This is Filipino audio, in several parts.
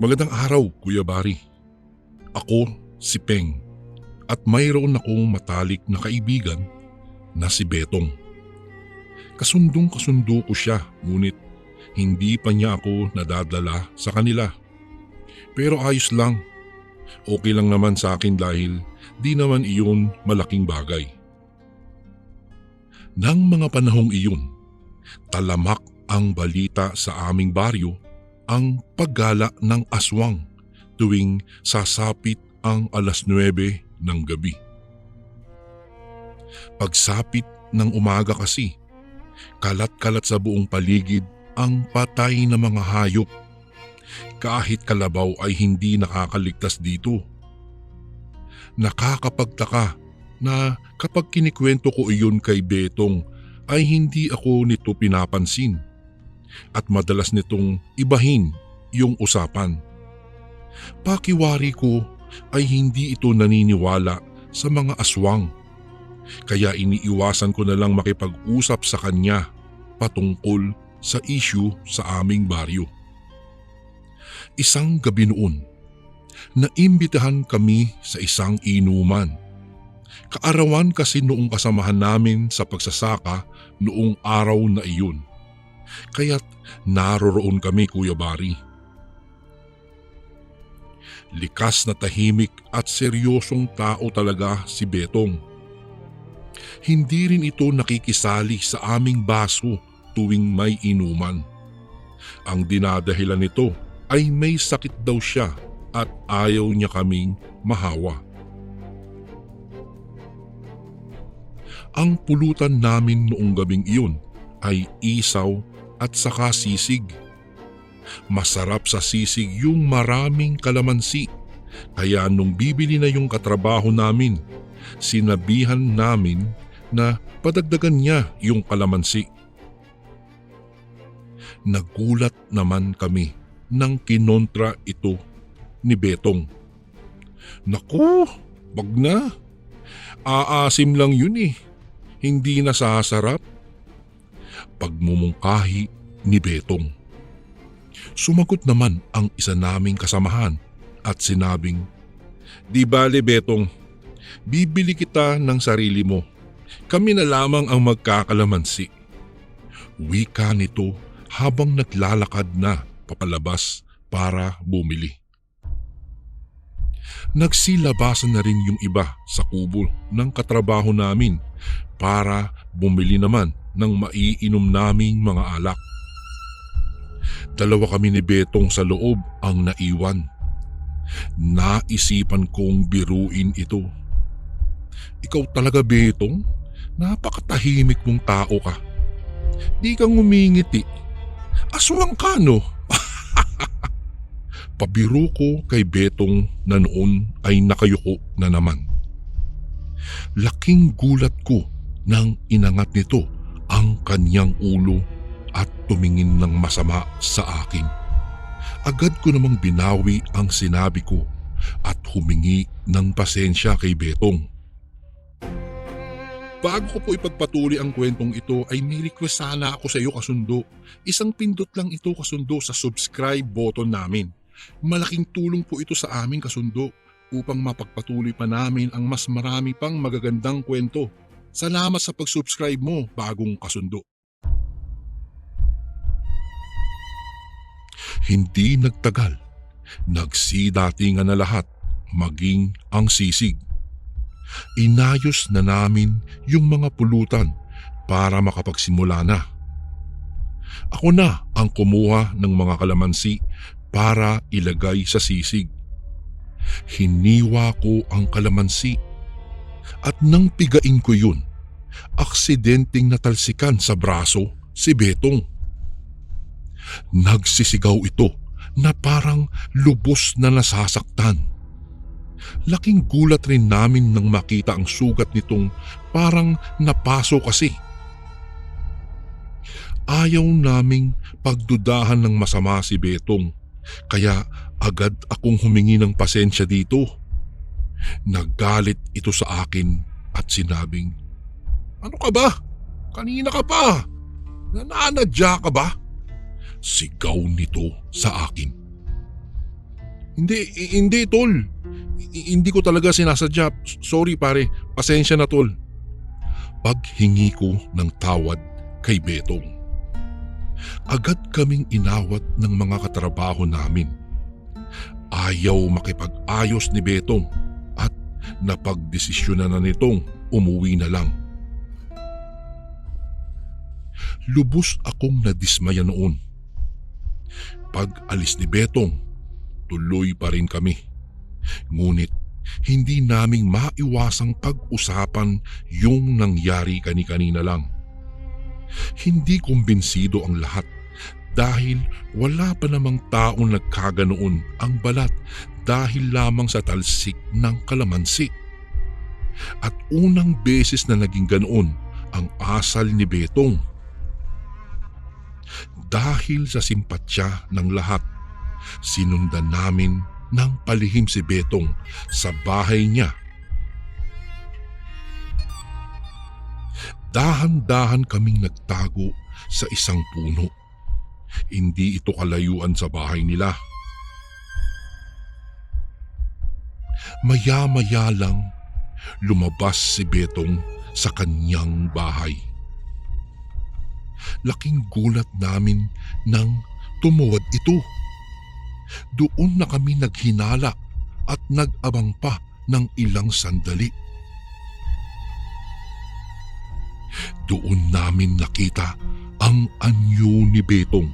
Magandang araw, Kuya Bari. Ako si Peng at mayroon akong matalik na kaibigan na si Betong. Kasundong kasundo ko siya ngunit hindi pa niya ako nadadala sa kanila. Pero ayos lang. Okay lang naman sa akin dahil di naman iyon malaking bagay. Nang mga panahong iyon, talamak ang balita sa aming baryo ang paggala ng aswang tuwing sasapit ang alas 9 ng gabi. Pagsapit ng umaga kasi, kalat-kalat sa buong paligid ang patay na mga hayop. Kahit kalabaw ay hindi nakakaligtas dito. Nakakapagtaka na kapag kinikwento ko iyon kay Betong ay hindi ako nito pinapansin at madalas nitong ibahin yung usapan. Pakiwari ko ay hindi ito naniniwala sa mga aswang. Kaya iniiwasan ko na lang makipag-usap sa kanya patungkol sa issue sa aming baryo. Isang gabi noon, naimbitahan kami sa isang inuman. Kaarawan kasi noong kasamahan namin sa pagsasaka noong araw na iyon. Kaya't naroroon kami Kuya Bari. Likas na tahimik at seryosong tao talaga si Betong. Hindi rin ito nakikisali sa aming baso tuwing may inuman. Ang dinadahilan nito ay may sakit daw siya at ayaw niya kaming mahawa. Ang pulutan namin noong gabing iyon ay isaw at saka sisig. Masarap sa sisig yung maraming kalamansi. Kaya nung bibili na yung katrabaho namin, sinabihan namin na padagdagan niya yung kalamansi. Nagulat naman kami nang kinontra ito ni Betong. Naku, wag na. Aasim lang yun eh. Hindi na sasarap. Pagmumungkahi ni Betong. Sumagot naman ang isa naming kasamahan at sinabing, Di bale Betong, bibili kita ng sarili mo. Kami na lamang ang magkakalamansi. Wika nito habang naglalakad na papalabas para bumili. Nagsilabasan na rin yung iba sa kubo ng katrabaho namin para bumili naman ng maiinom naming mga alak. Dalawa kami ni Betong sa loob ang naiwan. Naisipan kong biruin ito. Ikaw talaga Betong? Napakatahimik mong tao ka. Di kang ngumingiti. Aswang ka no? Pabiro ko kay Betong na noon ay nakayuko na naman. Laking gulat ko nang inangat nito ang kanyang ulo at tumingin ng masama sa akin. Agad ko namang binawi ang sinabi ko at humingi ng pasensya kay Betong. Bago ko po ipagpatuloy ang kwentong ito ay may request sana ako sa iyo kasundo. Isang pindot lang ito kasundo sa subscribe button namin. Malaking tulong po ito sa aming kasundo upang mapagpatuloy pa namin ang mas marami pang magagandang kwento. Salamat sa pag-subscribe mo, bagong kasundo. Hindi nagtagal. Nagsidatingan na lahat, maging ang sisig. Inayos na namin yung mga pulutan para makapagsimula na. Ako na ang kumuha ng mga kalamansi para ilagay sa sisig. Hiniwa ko ang kalamansi at nang pigain ko yun, aksidenteng natalsikan sa braso si Betong. Nagsisigaw ito na parang lubos na nasasaktan. Laking gulat rin namin nang makita ang sugat nitong parang napaso kasi. Ayaw naming pagdudahan ng masama si Betong, kaya agad akong humingi ng pasensya dito. Naggalit ito sa akin at sinabing, Ano ka ba? Kanina ka pa. Nananadya ka ba? Sigaw nito sa akin. Hindi, hindi tol. Hindi ko talaga sinasadya. Sorry pare, pasensya na tol. Paghingi ko ng tawad kay Betong. Agad kaming inawat ng mga katrabaho namin. Ayaw makipag-ayos ni Betong napagdesisyonan na nitong umuwi na lang. Lubos akong nadismaya noon. Pag alis ni Betong, tuloy pa rin kami. Ngunit hindi naming maiwasang pag-usapan yung nangyari kani-kanina lang. Hindi kumbinsido ang lahat dahil wala pa namang taong nagkaganoon ang balat dahil lamang sa talsik ng kalamansi. At unang beses na naging ganoon ang asal ni Betong. Dahil sa simpatsya ng lahat, sinundan namin ng palihim si Betong sa bahay niya. Dahan-dahan kaming nagtago sa isang puno. Hindi ito kalayuan sa bahay nila. Maya-maya lang lumabas si Betong sa kanyang bahay. Laking gulat namin nang tumuwad ito. Doon na kami naghinala at nag-abang pa ng ilang sandali. Doon namin nakita ang anyo ni Betong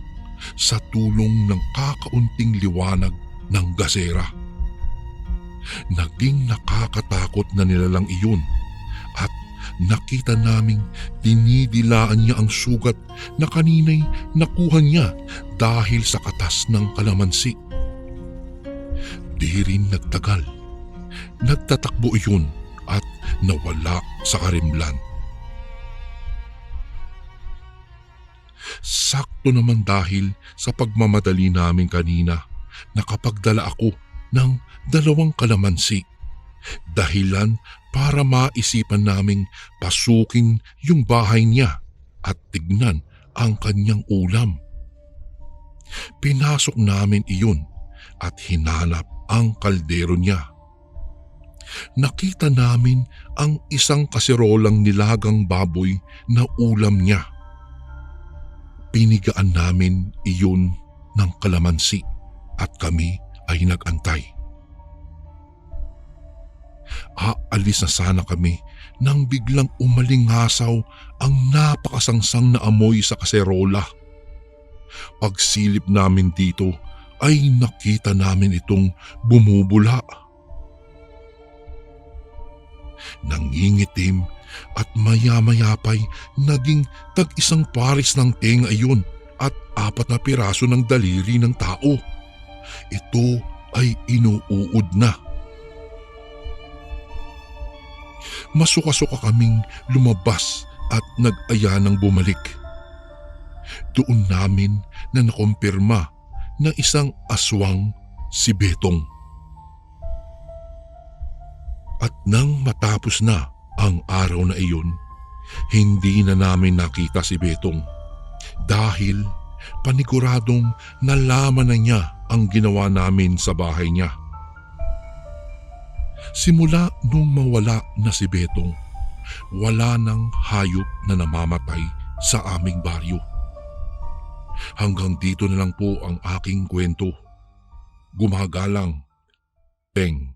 sa tulong ng kakaunting liwanag ng gasera. Naging nakakatakot na nilalang iyon at nakita naming dinidilaan niya ang sugat na kaninay nakuha niya dahil sa katas ng kalamansi. Di rin nagtagal. Nagtatakbo iyon at nawala sa karimlan. Sakto naman dahil sa pagmamadali namin kanina, nakapagdala ako ng dalawang kalamansi. Dahilan para maisipan naming pasukin yung bahay niya at tignan ang kanyang ulam. Pinasok namin iyon at hinanap ang kaldero niya. Nakita namin ang isang kaserolang nilagang baboy na ulam niya. Pinigaan namin iyon ng kalamansi at kami ay nagantay. Aalis na sana kami nang biglang umalingasaw ang napakasangsang na amoy sa kaserola. Pagsilip namin dito ay nakita namin itong bumubula. Nangingitim at maya-maya pa'y naging tag-isang paris ng tenga iyon at apat na piraso ng daliri ng tao. Ito ay inuuod na. Masuka-suka kaming lumabas at nag-aya ng bumalik. Doon namin na nakumpirma na isang aswang si Betong. At nang matapos na ang araw na iyon, hindi na namin nakita si Betong dahil paniguradong nalaman na niya ang ginawa namin sa bahay niya. Simula nung mawala na si Betong, wala nang hayop na namamatay sa aming baryo. Hanggang dito na lang po ang aking kwento. Gumagalang, Peng.